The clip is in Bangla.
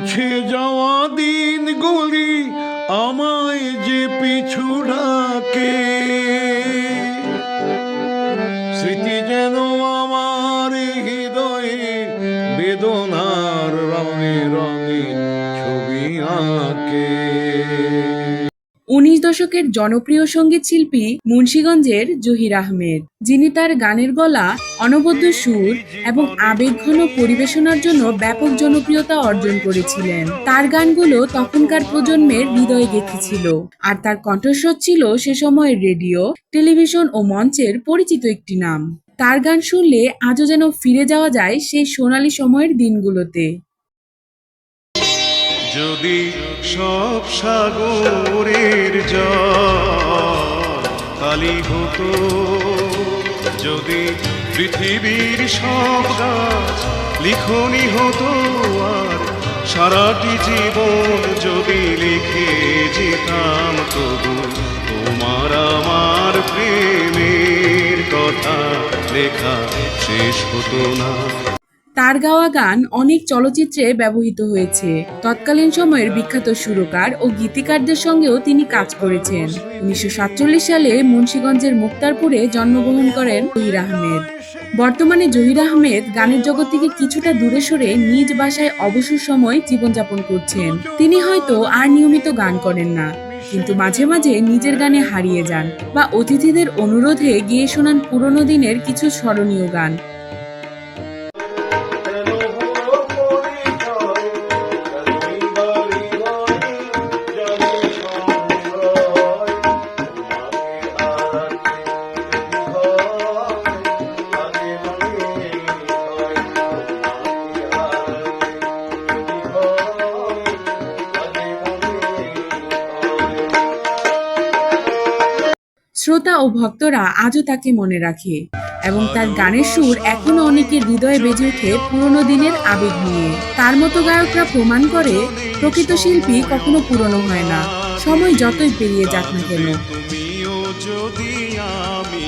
মুছে যাওয়া দিন গুলি আমায় যে পিছু ডাকে। স্মৃতি যেন আমার হৃদয়ে বেদনার রঙে রঙে ছবি আঁকে। উনিশ দশকের জনপ্রিয় সংগীত শিল্পী মুন্সীগঞ্জের জহির আহমেদ। যিনি তার গানের গলা, অনবদ্য সুর এবং আবেগঘন পরিবেশনার জন্য ব্যাপক জনপ্রিয়তা অর্জন করেছিলেন। তার গানগুলো তখনকার প্রজন্মের হৃদয়ে গেঁথেছিল। আর তার কণ্ঠস্বর ছিল সে সময়ের রেডিও, টেলিভিশন ও মঞ্চের পরিচিত একটি নাম। তার গান শুনলে আজও যেন ফিরে যাওয়া যায় সেই সোনালী সময়ের দিনগুলোতে। যদি সব সাগরের জল কালি হতো, যদি পৃথিবীর সব গাছ লিখনি হতো, আর সারাটি জীবন যদি লিখে যেতাম তবু তোমার আমার প্রেমের কথা লেখা শেষ হতো না। তার গাওয়া গান অনেক চলচ্চিত্রে ব্যবহৃত হয়েছে। তৎকালীন সময়ের বিখ্যাত সুরকার ও গীতিকারদের সঙ্গেও তিনি কাজ করেছেন। উনিশশো সাতচল্লিশ সালে মুন্সীগঞ্জের মুক্তারপুরে জন্মগ্রহণ করেন জহির আহমেদ। বর্তমানে জহির আহমেদ গানের জগৎ থেকে কিছুটা দূরে সরে নিজ বাসায় অবসর সময় জীবনযাপন করছেন। তিনি হয়তো আর নিয়মিত গান করেন না, কিন্তু মাঝে মাঝে নিজের গানে হারিয়ে যান বা অতিথিদের অনুরোধে গিয়ে শোনান পুরনো দিনের কিছু স্মরণীয় গান। শ্রোতা ও ভক্তরা আজও তাকে মনে রাখে এবং তার গানের সুর এখনও অনেকের হৃদয়ে বেজে ওঠে পুরনো দিনের আবেগ নিয়ে। তার মতো গায়করা প্রমাণ করে প্রকৃত শিল্পী কখনো পুরনো হয় না। সময় যতই পেরিয়ে যাক না কেন। যদি আমি